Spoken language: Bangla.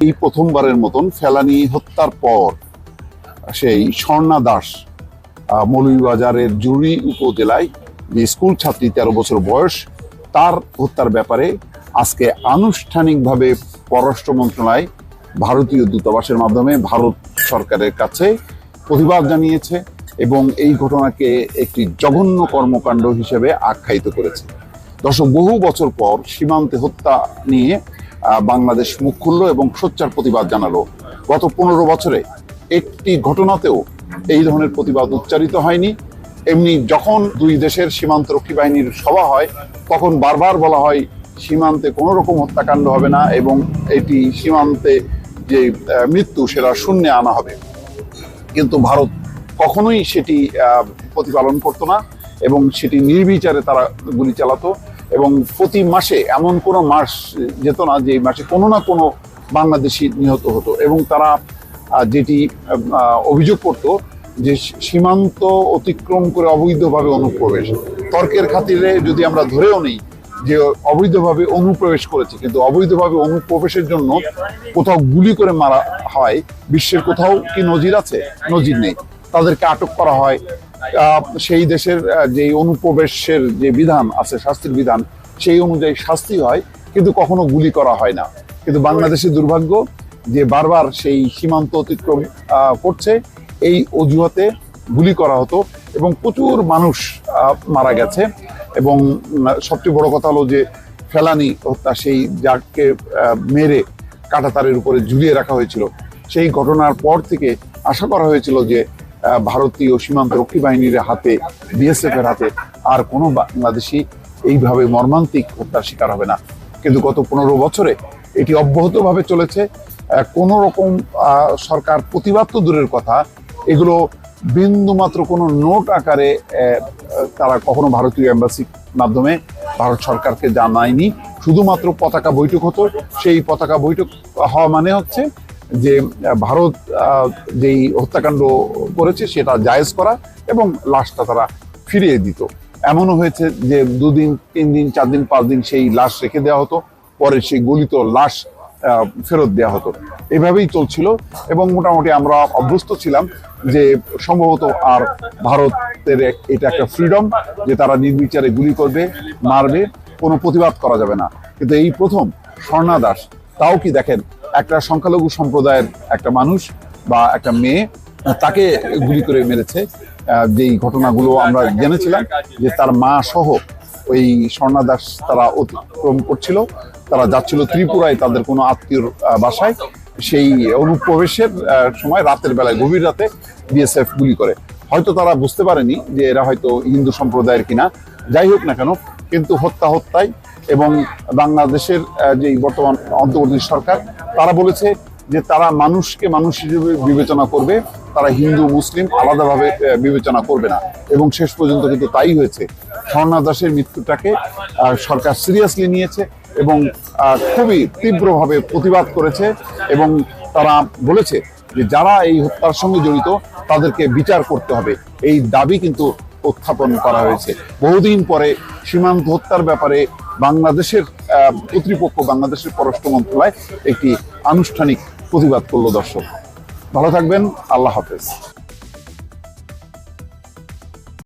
এই প্রথমবারের মতন ফেলানি হত্যার পর সেই স্বর্ণা দাস মৌলভীবাজারের জুড়ি উপজেলায় যে স্কুল ছাত্রী তেরো বছর বয়স, তার হত্যার ব্যাপারে আজকে আনুষ্ঠানিকভাবে পররাষ্ট্র মন্ত্রণালয় ভারতীয় দূতাবাসের মাধ্যমে ভারত সরকারের কাছে প্রতিবাদ জানিয়েছে এবং এই ঘটনাকে একটি জঘন্য কর্মকাণ্ড হিসেবে আখ্যায়িত করেছে। দর্শক, বহু বছর পর সীমান্তে হত্যা নিয়ে বাংলাদেশ মুখ খুলল এবং সোচ্চার প্রতিবাদ জানালো। গত পনেরো বছরে একটি ঘটনাতেও এই ধরনের প্রতিবাদ উচ্চারিত হয়নি। এমনি যখন দুই দেশের সীমান্ত রক্ষী বাহিনীর সভা হয়, তখন বারবার বলা হয়, সীমান্তে কোনো রকম হত্যাকাণ্ড হবে না এবং এটি সীমান্তে যে মৃত্যু সেটা শূন্যে আনা হবে। কিন্তু ভারত কখনোই সেটি প্রতিপালন করতো না এবং সেটি নির্বিচারে তারা গুলি চালাতো। এবং প্রতি মাসে এমন কোনো মাস যেত না যে মাসে কোনো না কোনো বাংলাদেশি নিহত হতো এবং তারা যেটি অভিযোগ করত যে সীমান্ত অতিক্রম করে অবৈধভাবে অনুপ্রবেশ। তর্কের খাতিরে যদি আমরা ধরেও নেই যে অবৈধভাবে অনুপ্রবেশ করেছে, কিন্তু অবৈধভাবে অনুপ্রবেশের জন্য কোথাও গুলি করে মারা হয়, বিশ্বের কোথাও কি নজির আছে? নজির নেই। তাদেরকে আটক করা হয় সেই দেশের যে অনুপ্রবেশের যে বিধান আছে, শাস্তির বিধান, সেই অনুযায়ী শাস্তি হয়, কিন্তু কখনো গুলি করা হয় না। কিন্তু বাংলাদেশের দুর্ভাগ্য যে বারবার সেই সীমান্ত অতিক্রম করছে, এই অজুহাতে গুলি করা হতো এবং প্রচুর মানুষ মারা গেছে। এবং সবচেয়ে বড় কথা হলো যে ফেলানি হত্যা, সেই যাকে মেরে কাঁটাতারের উপরে ঝুলিয়ে রাখা হয়েছিল। সেই ঘটনার পর থেকে আশা করা হয়েছিল যে ভারতীয় সীমান্ত রক্ষী বাহিনীর হাতে বিএসএফ এর হাতে আর কোনো বাংলাদেশি এইভাবে মর্মান্তিক হত্যার শিকার হবে না। কিন্তু গত পনেরো বছরে এটি অব্যাহতভাবে চলেছে। কোনো রকম সরকার প্রতিবাদ তো দূরের কথা। এগুলো বিন্দু মাত্র কোনো নোট আকারে তারা কখনো ভারতীয় এম্বাসির মাধ্যমে ভারত সরকারকে জানায়নি। শুধুমাত্র পতাকা বৈঠক হতো। সেই পতাকা বৈঠক হওয়া মানে হচ্ছে যে ভারত যেই হত্যাকাণ্ড করেছে সেটা জায়েজ করা এবং লাশটা তারা ফিরিয়ে দিত। এমনও হয়েছে যে দুদিন, তিন দিন, চার দিন, পাঁচ দিন সেই লাশ রেখে দেওয়া হতো, পরে সেই গলিত লাশ ফেরত দেওয়া হতো। এভাবেই চলছিল এবং মোটামুটি আমরা অভ্যস্ত ছিলাম যে সম্ভবত আর ভারতের এটা একটা ফ্রিডম যে তারা নির্বিচারে গুলি করবে, মারবে, কোনো প্রতিবাদ করা যাবে না। কিন্তু এই প্রথম স্বর্ণা দাস তাও কি দেখেন একটা সংখ্যালঘু সম্প্রদায়ের একটা মানুষ বা একটা মেয়ে তাকে গুলি করে মেরেছে। যেই ঘটনাগুলো আমরা জেনেছিলাম যে তার মা সহ ওই স্বর্ণা দাস তারা অতিক্রম করছিল। তারা যাচ্ছিল ত্রিপুরায় তাদের কোনো আত্মীয়র আহ, বাসায়। সেই অনুপ্রবেশের সময় রাতের বেলায় গভীর রাতে বিএসএফ গুলি করে। হয়তো তারা বুঝতে পারেনি যে এরা হয়তো হিন্দু সম্প্রদায়ের কিনা। যাই হোক না কেন কিন্তু হত্যা হত্যায় এবং বাংলাদেশের যেই বর্তমান অন্তর্বর্তী সরকার তারা বলেছে যে তারা মানুষকে মানুষ হিসেবে বিবেচনা করবে, তারা হিন্দু, মুসলিম আলাদাভাবে বিবেচনা করবে না। এবং শেষ পর্যন্ত কিন্তু তাই হয়েছে। স্বর্ণা দাসের মৃত্যুটাকে সরকার সিরিয়াসলি নিয়েছে এবং খুবই তীব্রভাবে প্রতিবাদ করেছে এবং তারা বলেছে যে যারা এই হত্যার সঙ্গে জড়িত, তাদেরকে বিচার করতে হবে। এই দাবি কিন্তু উত্থাপন করা হয়েছে। বহুদিন পরে সীমান্ত হত্যার ব্যাপারে বাংলাদেশের কর্তৃপক্ষ বাংলাদেশের পররাষ্ট্র মন্ত্রণালয় একটি আনুষ্ঠানিক প্রতিবাদ করল দর্শক। ভালো থাকবেন আল্লাহ হাফেজ।